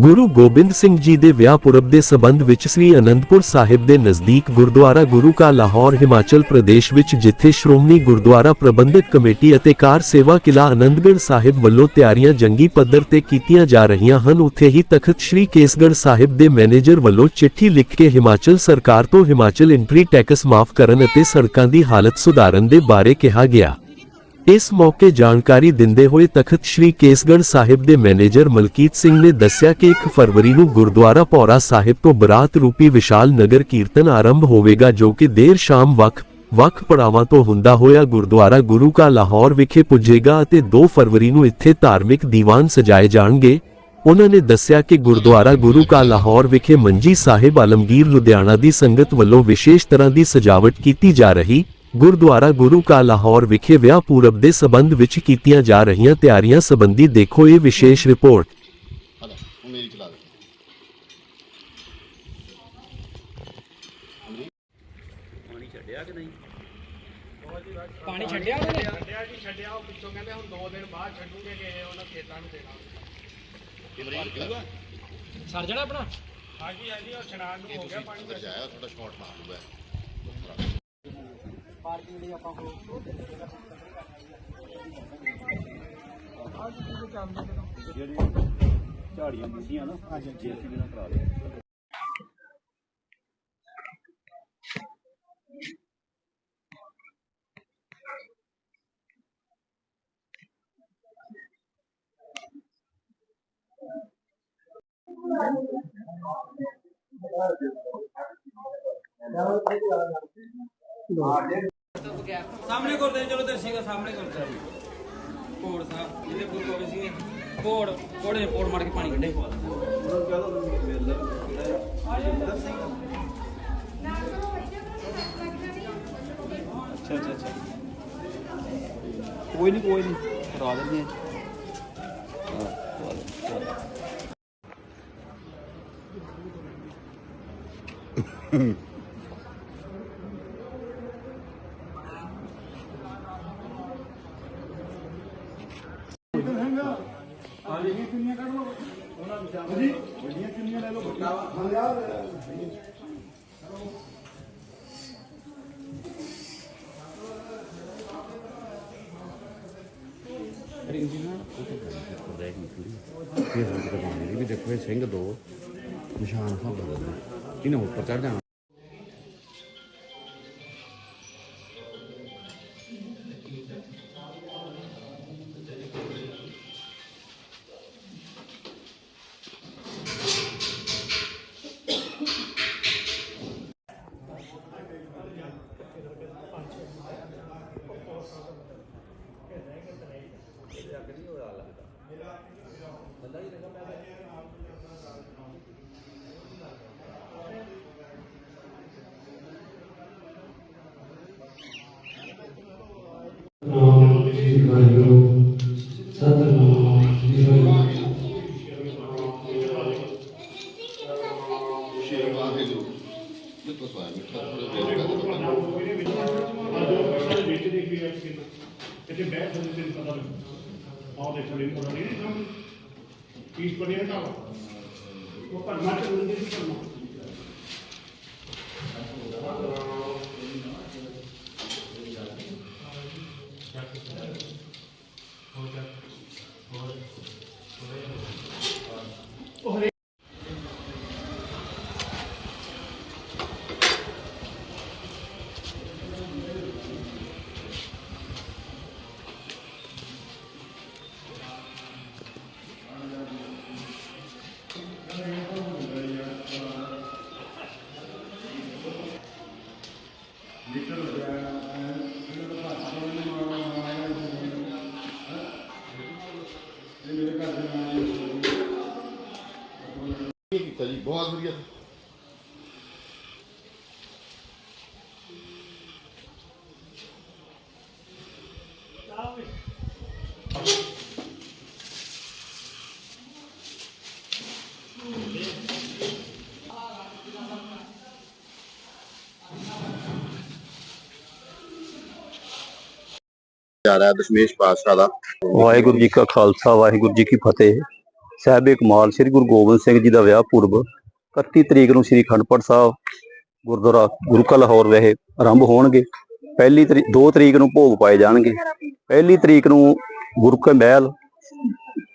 ਗੁਰੂ ਗੋਬਿੰਦ ਸਿੰਘ ਜੀ ਦੇ ਵਿਆਹ ਪੁਰਬ ਦੇ ਸਬੰਧ ਵਿੱਚ ਸ੍ਰੀ ਅਨੰਦਪੁਰ ਸਾਹਿਬ ਦੇ ਨਜ਼ਦੀਕ ਗੁਰਦੁਆਰਾ ਗੁਰੂ ਕਾ ਲਾਹੌਰ ਹਿਮਾਚਲ ਪ੍ਰਦੇਸ਼ ਵਿੱਚ ਜਿੱਥੇ ਸ਼੍ਰੋਮਣੀ ਗੁਰਦੁਆਰਾ ਪ੍ਰਬੰਧਕ ਕਮੇਟੀ ਅਤੇ ਕਾਰ ਸੇਵਾ ਕਿਲਾ ਆਨੰਦਗੜ੍ਹ ਸਾਹਿਬ ਵੱਲੋਂ ਤਿਆਰੀਆਂ ਜੰਗੀ ਪੱਧਰ ਤੇ ਕੀਤੀਆਂ ਜਾ ਰਹੀਆਂ ਹਨ, ਉੱਥੇ ਹੀ ਤਖਤ ਸ੍ਰੀ ਕੇਸਗੜ੍ਹ ਸਾਹਿਬ ਦੇ ਮੈਨੇਜਰ ਵੱਲੋਂ ਚਿੱਠੀ ਲਿਖ ਕੇ ਹਿਮਾਚਲ ਸਰਕਾਰ ਤੋਂ ਹਿਮਾਚਲ ਐਂਟਰੀ ਟੈਕਸ ਮਾਫ ਕਰਨ ਅਤੇ ਸੜਕਾਂ ਦੀ ਹਾਲਤ ਸੁਧਾਰਨ ਦੇ ਬਾਰੇ ਕਿਹਾ ਗਿਆ। ਇਸ ਮੌਕੇ ਜਾਣਕਾਰੀ ਦਿੰਦੇ ਹੋਏ ਤਖਤ ਸ੍ਰੀ ਕੇਸਗੜ੍ਹ ਸਾਹਿਬ ਦੇ ਮੈਨੇਜਰ ਮਲਕੀਤ ਸਿੰਘ ਨੇ ਦੱਸਿਆ ਕਿ 1 ਫਰਵਰੀ ਨੂੰ ਗੁਰਦੁਆਰਾ ਪੌਰਾ ਸਾਹਿਬ ਤੋਂ ਬਰਾਤ ਰੂਪੀ ਵਿਸ਼ਾਲ ਨਗਰ ਕੀਰਤਨ ਆਰੰਭ ਹੋਵੇਗਾ ਜੋ ਕਿ ਦੇਰ ਸ਼ਾਮ ਵਕ ਵੱਖ ਪੜਾਵਾਂ ਤੋਂ ਹੁੰਦਾ ਹੋਇਆ ਗੁਰਦੁਆਰਾ ਗੁਰੂ ਕਾ ਲਾਹੌਰ ਵਿਖੇ ਪੁੱਜੇਗਾ ਅਤੇ 2 ਫਰਵਰੀ ਨੂੰ ਇੱਥੇ ਧਾਰਮਿਕ ਦੀਵਾਨ ਸਜਾਏ ਜਾਣਗੇ। ਉਹਨਾਂ ਨੇ ਦੱਸਿਆ ਕਿ ਗੁਰਦੁਆਰਾ ਗੁਰੂ ਕਾ ਲਾਹੌਰ ਵਿਖੇ ਮੰਜੀ ਸਾਹਿਬ ਆਲਮਗੀਰ ਲੁਧਿਆਣਾ ਦੀ ਸੰਗਤ ਵੱਲੋਂ ਵਿਸ਼ੇਸ਼ ਤਰ੍ਹਾਂ ਦੀ ਸਜਾਵਟ ਕੀਤੀ ਜਾ ਰਹੀ। ਗੁਰਦੁਆਰਾ ਗੁਰੂ ਕਾ ਲਾਹੌਰ ਵਿਖੇ ਵਿਆਹ ਪੂਰਬ ਦੇ ਸਬੰਧ ਵਿੱਚ ਕੀਤੀਆਂ ਜਾ ਰਹੀਆਂ ਤਿਆਰੀਆਂ ਸੰਬੰਧੀ ਦੇਖੋ ਇਹ ਵਿਸ਼ੇਸ਼ ਰਿਪੋਰਟ। ਹਲਾ ਉਹ ਮੇਰੀ ਚਲਾ ਦੇ ਪਾਣੀ ਛੱਡਿਆ ਉਹਨੇ? ਛੱਡਿਆ ਜੀ ਛੱਡਿਆ। ਉਹ ਪਿੱਛੋਂ ਕਹਿੰਦੇ ਹੁਣ 2 ਦਿਨ ਬਾਅਦ ਛੱਡੂਗੇ ਕਿ ਉਹਨਾਂ ਖੇਤਾਂ ਨੂੰ ਦੇਣਾ। ਸਰ ਜਣਾ ਆਪਣਾ? ਹਾਂਜੀ ਹਾਂਜੀ ਉਹ ਇਸ਼ਨਾਨ ਨੂੰ ਹੋ ਗਿਆ ਪਾਣੀ। ਜਾਇਆ ਥੋੜਾ ਸ਼ਾਰਟ ਮਾਰ ਲੂਗਾ ਪਾਰਕਿੰਗ ਲਈ ਆਪਾਂ ਕੋਲ ਝਾੜੀਆਂ ਬੁੱਢੀਆਂ ਨਾ ਜੇਸੀਬੀ ਨਾਲ ਕਰਾ ਲਿਆ ਸਾਹਮਣੇ ਕਰਦੇ ਚਲੋ ਦਰਸ਼ੇਗਾ ਸਾਹਮਣੇ ਕਰਦੇ ਕੋੜ ਸਾਹਿਬ ਜਿਹਦੇ ਗੁਰੂ ਗੋਬਿੰਦ ਸਿੰਘ ਕੋੜ ਕੋੜੇ ਕੋੜ ਮਾਰ ਕੇ ਪਾਣੀ ਕੱਢੇ ਅੱਛਾ ਅੱਛਾ ਅੱਛਾ। ਕੋਈ ਨਹੀਂ ਕੋਈ ਨਹੀਂ ਕਰਾ ਦਿੰਦੇ ਵੀ ਦੇਖੋ ਇਹ ਸਿੰਘ ਦੋ ਨਿਸ਼ਾਨ ਸਾਹਿਬ ਬਦਲਦੇ ਇਹਨੇ ਉੱਪਰ ਚੜ ਜਾਣਾ। ਬਿਲਕੁਲ ਸਵਾਲ ਮਿੱਠਾ ਥੋੜਾ ਵੇਟ ਕਰ ਵਿੱਚ ਦੀ ਕੀ ਹੈ ਕਿਤੇ ਬੈਠ ਹੁੰਦੇ ਤੈਨੂੰ ਪਤਾ ਨਹੀਂ ਆਹ ਦੇਖ ਲੈ ਕੋਲ ਨਹੀਂ ਸਾਹਮਣੇ ਪੀਸ ਬਣਿਆ ਤਾਂ ਉਹ ਕਰਨਾ ਤੇ ਨਹੀਂ ਕਰਨਾ ਕੀਤਾ ਜੀ ਬਹੁਤ ਵਧੀਆ ਜਾ ਰਿਹਾ ਦਸ਼ਮੇਸ਼ ਪਾਤਸ਼ਾਹ ਦਾ ਵਾਹਿਗੁਰੂ ਜੀ ਕਾ ਖਾਲਸਾ ਵਾਹਿਗੁਰੂ ਜੀ ਕੀ ਫਤਿਹ ਸਾਹਿਬੇ ਕਮਾਲ ਸ੍ਰੀ ਗੁਰੂ ਗੋਬਿੰਦ ਸਿੰਘ ਜੀ ਦਾ ਵਿਆਹ ਪੁਰਬ 31 ਤਰੀਕ ਨੂੰ ਸ੍ਰੀ ਖੰਡਪੜ ਸਾਹਿਬ, ਗੁਰਦੁਆਰਾ ਗੁਰੂ ਕਾ ਲਾਹੌਰ ਵਿਖੇ ਆਰੰਭ ਹੋਣਗੇ। ਪਹਿਲੀ ਤਰੀਕ 2 ਤਰੀਕ ਨੂੰ ਭੋਗ ਪਾਏ ਜਾਣਗੇ। ਪਹਿਲੀ ਤਰੀਕ ਨੂੰ ਗੁਰੂ ਕੇ ਮਹਿਲ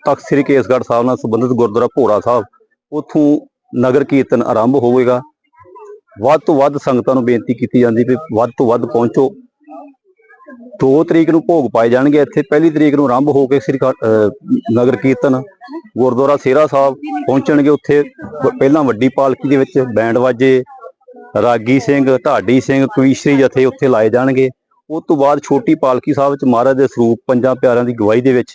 ਤਖਤ ਸ੍ਰੀ ਕੇਸਗੜ੍ਹ ਸਾਹਿਬ ਨਾਲ ਸੰਬੰਧਿਤ ਗੁਰਦੁਆਰਾ ਭੋਰਾ ਸਾਹਿਬ, ਉੱਥੋਂ ਨਗਰ ਕੀਰਤਨ ਆਰੰਭ ਹੋਵੇਗਾ। ਵੱਧ ਤੋਂ ਵੱਧ ਸੰਗਤਾਂ ਨੂੰ ਬੇਨਤੀ ਕੀਤੀ ਜਾਂਦੀ ਵੀ ਵੱਧ ਤੋਂ ਵੱਧ ਪਹੁੰਚੋ। 2 ਤਰੀਕ ਨੂੰ ਭੋਗ ਪਾਏ ਜਾਣਗੇ। ਇੱਥੇ ਪਹਿਲੀ ਤਰੀਕ ਨੂੰ ਆਰੰਭ ਹੋ ਕੇ ਸ੍ਰੀ ਕ- ਨਗਰ ਕੀਰਤਨ, ਗੁਰਦੁਆਰਾ ਸੇਰਾ ਸਾਹਿਬ ਪਹੁੰਚਣਗੇ ਉੱਥੇ। ਪਹਿਲਾਂ ਵੱਡੀ ਪਾਲਕੀ ਦੇ ਵਿੱਚ ਬੈਂਡ ਵਾਜੇ, ਰਾਗੀ ਸਿੰਘ, ਢਾਡੀ ਸਿੰਘ ਕਵੀਸ਼ਰੀ ਜਥੇ ਉੱਥੇ ਲਾਏ ਜਾਣਗੇ। ਉਸ ਤੋਂ ਬਾਅਦ ਛੋਟੀ ਪਾਲਕੀ ਸਾਹਿਬ ਵਿੱਚ ਮਹਾਰਾਜ ਦੇ ਸਰੂਪ ਪੰਜਾਂ ਪਿਆਰਿਆਂ ਦੀ ਗਵਾਹੀ ਦੇ ਵਿੱਚ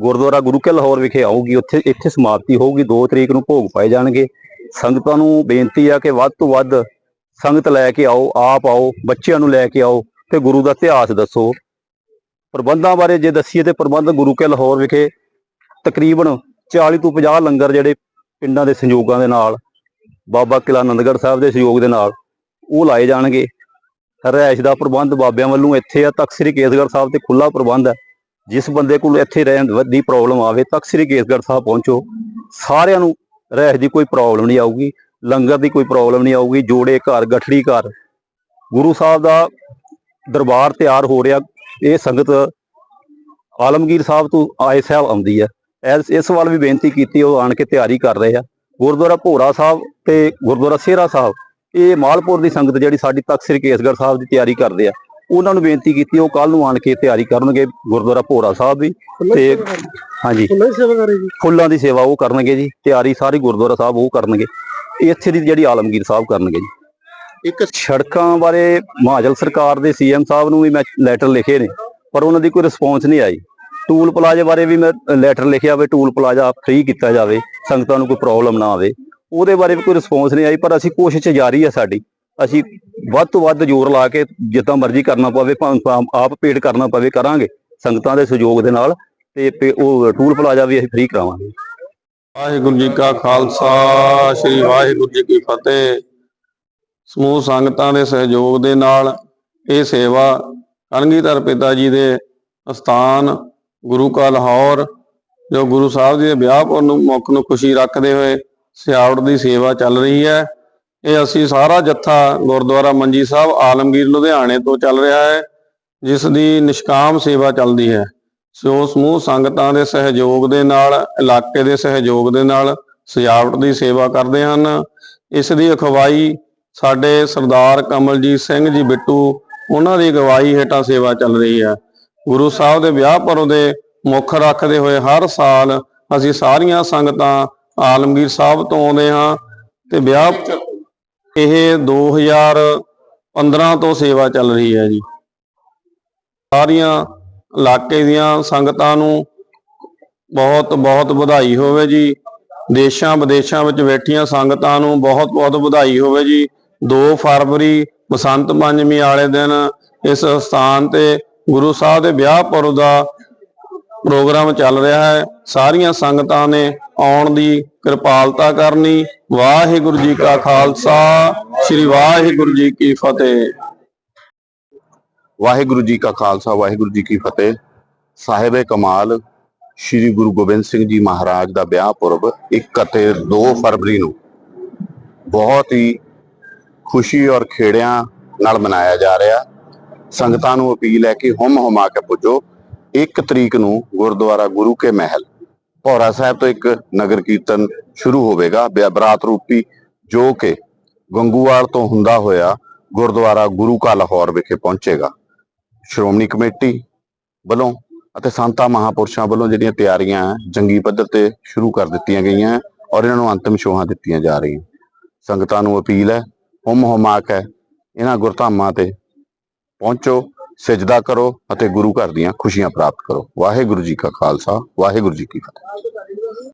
ਗੁਰਦੁਆਰਾ ਗੁਰੂ ਕੇ ਲਾਹੌਰ ਵਿਖੇ ਆਊਗੀ। ਉੱਥੇ ਇੱਥੇ ਸਮਾਪਤੀ ਹੋਊਗੀ। 2 ਤਰੀਕ ਨੂੰ ਭੋਗ ਪਾਏ ਜਾਣਗੇ। ਸੰਗਤਾਂ ਨੂੰ ਬੇਨਤੀ ਆ ਕਿ ਵੱਧ ਤੋਂ ਵੱਧ ਸੰਗਤ ਲੈ ਕੇ ਆਓ, ਆਪ ਆਓ, ਬੱਚਿਆਂ ਨੂੰ ਲੈ ਕੇ ਆਓ। ਤੇ ਗੁਰੂ ਦਾ ਇਤਿਹਾਸ ਦੱਸੋ। ਪ੍ਰਬੰਧਾਂ ਬਾਰੇ ਜੇ ਦੱਸੀਏ ਤੇ ਪ੍ਰਬੰਧ ਗੁਰੂ ਕੇ ਲਾਹੌਰ ਵਿਖੇ ਤਕਰੀਬਨ 40 ਤੋਂ 50 ਲੰਗਰ ਜਿਹੜੇ ਪਿੰਡਾਂ ਦੇ ਸੰਯੋਗਾਂ ਦੇ ਨਾਲ, ਬਾਬਾ ਕਿਲਾ ਆਨੰਦਗੜ੍ਹ ਸਾਹਿਬ ਦੇ ਸਹਿਯੋਗ ਦੇ ਨਾਲ ਉਹ ਲਾਏ ਜਾਣਗੇ। ਰਿਹਾਇਸ਼ ਦਾ ਪ੍ਰਬੰਧ ਬਾਬਿਆਂ ਵੱਲੋਂ ਇੱਥੇ ਆ। ਤਖਤ ਸ੍ਰੀ ਕੇਸਗੜ੍ਹ ਸਾਹਿਬ ਤੇ ਖੁੱਲਾ ਪ੍ਰਬੰਧ ਹੈ। ਜਿਸ ਬੰਦੇ ਕੋਲ ਇੱਥੇ ਰਹਿਣ ਦੀ ਪ੍ਰੋਬਲਮ ਆਵੇ, ਤਖਤ ਸ੍ਰੀ ਕੇਸਗੜ੍ਹ ਸਾਹਿਬ ਪਹੁੰਚੋ। ਸਾਰਿਆਂ ਨੂੰ ਰਿਹਾਇਸ਼ ਦੀ ਕੋਈ ਪ੍ਰੋਬਲਮ ਨਹੀਂ ਆਊਗੀ। ਲੰਗਰ ਦੀ ਕੋਈ ਪ੍ਰੋਬਲਮ ਨਹੀਂ ਆਊਗੀ। ਜੋੜੇ ਘਰ, ਗਠੜੀ ਘਰ। ਗੁਰੂ ਸਾਹਿਬ ਦਾ ਦਰਬਾਰ ਤਿਆਰ ਹੋ ਰਿਹਾ ਇਹ ਸੰਗਤ ਆਲਮਗੀਰ ਸਾਹਿਬ ਤੋਂ ਆਏ ਸਾਹਿਬ ਆਉਂਦੀ ਹੈ। ਇਸ ਇਸ ਵੱਲ ਵੀ ਬੇਨਤੀ ਕੀਤੀ ਉਹ ਆਣ ਕੇ ਤਿਆਰੀ ਕਰ ਰਹੇ ਆ। ਗੁਰਦੁਆਰਾ ਭੋਰਾ ਸਾਹਿਬ ਤੇ ਗੁਰਦੁਆਰਾ ਸੇਰਾ ਸਾਹਿਬ ਇਹ ਮਾਲਪੁਰ ਦੀ ਸੰਗਤ ਜਿਹੜੀ ਸਾਡੀ ਤਖਤ ਸ੍ਰੀ ਕੇਸਗੜ੍ਹ ਸਾਹਿਬ ਦੀ ਤਿਆਰੀ ਕਰਦੇ ਆ। ਉਹਨਾਂ ਨੂੰ ਬੇਨਤੀ ਕੀਤੀ ਉਹ ਕੱਲ ਨੂੰ ਆਣ ਕੇ ਤਿਆਰੀ ਕਰਨਗੇ ਗੁਰਦੁਆਰਾ ਭੋਰਾ ਸਾਹਿਬ ਵੀ ਤੇ ਹਾਂਜੀ। ਫੁੱਲਾਂ ਦੀ ਸੇਵਾ ਉਹ ਕਰਨਗੇ ਜੀ ਤਿਆਰੀ ਸਾਰੀ ਗੁਰਦੁਆਰਾ ਸਾਹਿਬ ਉਹ ਕਰਨਗੇ। ਇੱਥੇ ਦੀ ਜਿਹੜੀ ਆਲਮਗੀਰ ਸਾਹਿਬ ਕਰਨਗੇ ਜੀ। ਇੱਕ ਸੜਕਾਂ ਬਾਰੇ ਮਾਜਲ ਸਰਕਾਰ ਦੇ ਸੀਐਮ ਸਾਹਿਬ ਨੂੰ ਵੀ ਮੈਂ ਲੈਟਰ ਲਿਖੇ ਨੇ, ਪਰ ਉਹਨਾਂ ਦੀ ਕੋਈ ਰਿਸਪੌਂਸ ਨਹੀਂ ਆਈ। ਟੂਲ ਪਲਾਜ਼ੇ ਬਾਰੇ ਵੀ ਮੈਂ ਲੈਟਰ ਲਿਖਿਆ ਵੀ ਟੂਲ ਪਲਾਜ਼ਾ ਫ੍ਰੀ ਕੀਤਾ ਜਾਵੇ, ਸੰਗਤਾਂ ਨੂੰ ਕੋਈ ਪ੍ਰੋਬਲਮ ਨਾ ਆਵੇ। ਉਹਦੇ ਬਾਰੇ ਵੀ ਕੋਈ ਰਿਸਪੌਂਸ ਨਹੀਂ ਆਈ, ਪਰ ਅਸੀਂ ਕੋਸ਼ਿਸ਼ ਜਾਰੀ ਹੈ ਸਾਡੀ। ਅਸੀਂ ਵੱਧ ਤੋਂ ਵੱਧ ਜ਼ੋਰ ਲਾ ਕੇ ਜਿੱਦਾਂ ਮਰਜ਼ੀ ਕਰਨਾ ਪਵੇ, ਭਾਵੇਂ ਆਪ- ਆਪ ਕਰਨਾ ਪਵੇ, ਕਰਾਂਗੇ, ਸੰਗਤਾਂ ਦੇ ਸਹਿਯੋਗ ਦੇ ਨਾਲ, ਤੇ ਉਹ ਟੂਲ ਪਲਾਜ਼ਾ ਵੀ ਅਸੀਂ ਫ੍ਰੀ ਕਰਾਵਾਂਗੇ। ਵਾਹਿਗੁਰੂ ਜੀ ਕਾ ਖਾਲਸਾ, ਸ੍ਰੀ ਵਾਹਿਗੁਰੂ ਜੀ ਕੀ ਫਤਿਹ। ਸਮੂਹ ਸੰਗਤਾਂ ਦੇ ਸਹਿਯੋਗ ਦੇ ਨਾਲ ਇਹ ਸੇਵਾ ਕਲਗੀਧਰ ਪਿਤਾ ਜੀ ਦੇ ਅਸਥਾਨ, ਗੁਰੂ ਕਾ ਲਾਹੌਰ, ਜੋ ਗੁਰੂ ਸਾਹਿਬ ਜੀ ਦੇ ਵਿਆਹ ਪੁਰ ਨੂੰ ਮੁੱਖ ਨੂੰ ਖੁਸ਼ੀ ਰੱਖਦੇ ਹੋਏ ਸਿਆਵਟ ਦੀ ਸੇਵਾ ਚੱਲ ਰਹੀ ਹੈ। ਇਹ ਅਸੀਂ ਸਾਰਾ ਜੱਥਾ ਗੁਰਦੁਆਰਾ ਮੰਜੀ ਸਾਹਿਬ, ਆਲਮਗੀਰ, ਲੁਧਿਆਣੇ ਤੋਂ ਚੱਲ ਰਿਹਾ ਹੈ, ਜਿਸ ਦੀ ਨਿਸ਼ਕਾਮ ਸੇਵਾ ਚੱਲਦੀ ਹੈ। ਸੋ ਸਮੂਹ ਸੰਗਤਾਂ ਦੇ ਸਹਿਯੋਗ ਦੇ ਨਾਲ, ਇਲਾਕੇ ਦੇ ਸਹਿਯੋਗ ਦੇ ਨਾਲ ਸਜਾਵਟ ਦੀ ਸੇਵਾ ਕਰਦੇ ਹਨ। ਇਸ ਦੀ ਅਖਵਾਈ ਸਾਡੇ ਸਰਦਾਰ ਕਮਲਜੀਤ ਸਿੰਘ ਜੀ ਬਿੱਟੂ, ਉਹਨਾਂ ਦੀ ਅਗਵਾਈ ਹੇਠਾਂ ਸੇਵਾ ਚੱਲ ਰਹੀ ਹੈ। ਗੁਰੂ ਸਾਹਿਬ ਦੇ ਵਿਆਹ ਪਰੋਂ ਦੇ ਮੁੱਖ ਰੱਖਦੇ ਹੋਏ ਹਰ ਸਾਲ ਅਸੀਂ ਸਾਰੀਆਂ ਸੰਗਤਾਂ ਆਲਮਗੀਰ ਸਾਹਿਬ ਤੋਂ ਆਉਂਦੇ ਹਾਂ ਤੇ ਵਿਆਹ ਇਹ 2015 ਤੋਂ ਸੇਵਾ ਚੱਲ ਰਹੀ ਹੈ ਜੀ। ਸਾਰੀਆਂ ਇਲਾਕੇ ਦੀਆਂ ਸੰਗਤਾਂ ਨੂੰ ਬਹੁਤ ਬਹੁਤ ਵਧਾਈ ਹੋਵੇ ਜੀ। ਦੇਸ਼ਾਂ ਵਿਦੇਸ਼ਾਂ ਵਿੱਚ ਬੈਠੀਆਂ ਸੰਗਤਾਂ ਨੂੰ ਬਹੁਤ ਬਹੁਤ ਵਧਾਈ ਹੋਵੇ ਜੀ। 2 ਫਰਵਰੀ ਬਸੰਤ ਪੰਚਮੀ ਵਾਲੇ ਦਿਨ ਇਸ ਸਥਾਨ ਤੇ ਗੁਰੂ ਸਾਹਿਬ ਦੇ ਵਿਆਹ ਪੁਰਬ ਦਾ ਪ੍ਰੋਗਰਾਮ ਚੱਲ ਰਿਹਾ ਹੈ। ਸਾਰੀਆਂ ਸੰਗਤਾਂ ਨੇ ਆਉਣ ਦੀ ਕਿਰਪਾਲਤਾ ਕਰਨੀ। ਵਾਹਿਗੁਰੂ ਜੀ ਕਾ ਖਾਲਸਾ, ਸ੍ਰੀ ਵਾਹਿਗੁਰੂ ਜੀ ਕੀ ਫਤਿਹ। ਵਾਹਿਗੁਰੂ ਜੀ ਕਾ ਖਾਲਸਾ, ਵਾਹਿਗੁਰੂ ਜੀ ਕੀ ਫਤਿਹ। ਸਾਹਿਬ ਕਮਾਲ, ਸ੍ਰੀ ਗੁਰੂ ਗੋਬਿੰਦ ਸਿੰਘ ਜੀ ਮਹਾਰਾਜ ਦਾ ਵਿਆਹ ਪੁਰਬ 1 ਅਤੇ 2 ਫਰਵਰੀ ਨੂੰ ਬਹੁਤ ਹੀ ਖੁਸ਼ੀ ਔਰ ਖੇੜਿਆਂ ਨਾਲ ਮਨਾਇਆ ਜਾ ਰਿਹਾ। ਸੰਗਤਾਂ ਨੂੰ ਅਪੀਲ ਹੈ ਕਿ ਹੁਮ ਹੁਮਾ ਕੇ ਪੁੱਜੋ। 1 ਤਰੀਕ ਨੂੰ ਗੁਰਦੁਆਰਾ ਗੁਰੂ ਕੇ ਮਹਿਲ, ਭੌਰਾ ਸਾਹਿਬ ਤੋਂ ਇੱਕ ਨਗਰ ਕੀਰਤਨ ਸ਼ੁਰੂ ਹੋਵੇਗਾ। ਬਿਆ- ਬਰਾਤ ਰੂਪੀ ਜੋ ਕਿ ਗੰਗੂਵਾਲ ਤੋਂ ਹੁੰਦਾ ਹੋਇਆ ਗੁਰਦੁਆਰਾ ਗੁਰੂ ਕਾ ਲਾਹੌਰ ਵਿਖੇ ਪਹੁੰਚੇਗਾ। ਸ਼੍ਰੋਮਣੀ ਕਮੇਟੀ ਵੱਲੋਂ ਅਤੇ ਸੰਤਾਂ ਮਹਾਪੁਰਸ਼ਾਂ ਵੱਲੋਂ ਜਿਹੜੀਆਂ ਤਿਆਰੀਆਂ ਜੰਗੀ ਪੱਧਰ ਤੇ ਸ਼ੁਰੂ ਕਰ ਦਿੱਤੀਆਂ ਗਈਆਂ ਹੈ ਔਰ ਇਹਨਾਂ ਨੂੰ ਅੰਤਮ ਸ਼ੋਹਾਂ ਦਿੱਤੀਆਂ ਜਾ ਰਹੀਆਂ। ਸੰਗਤਾਂ ਨੂੰ ਅਪੀਲ ਹੈ ਹੁਮ ਹੁਮਾਕ ਹੈ ਇਹਨਾਂ ਗੁਰਧਾਮਾਂ ਤੇ ਪਹੁੰਚੋ, ਸਜਦਾ ਕਰੋ ਅਤੇ ਗੁਰੂ ਘਰ ਦੀਆਂ ਖੁਸ਼ੀਆਂ ਪ੍ਰਾਪਤ ਕਰੋ। ਵਾਹਿਗੁਰੂ ਜੀ ਕਾ ਖਾਲਸਾ, ਵਾਹਿਗੁਰੂ ਜੀ ਕੀ ਫਤਿਹ।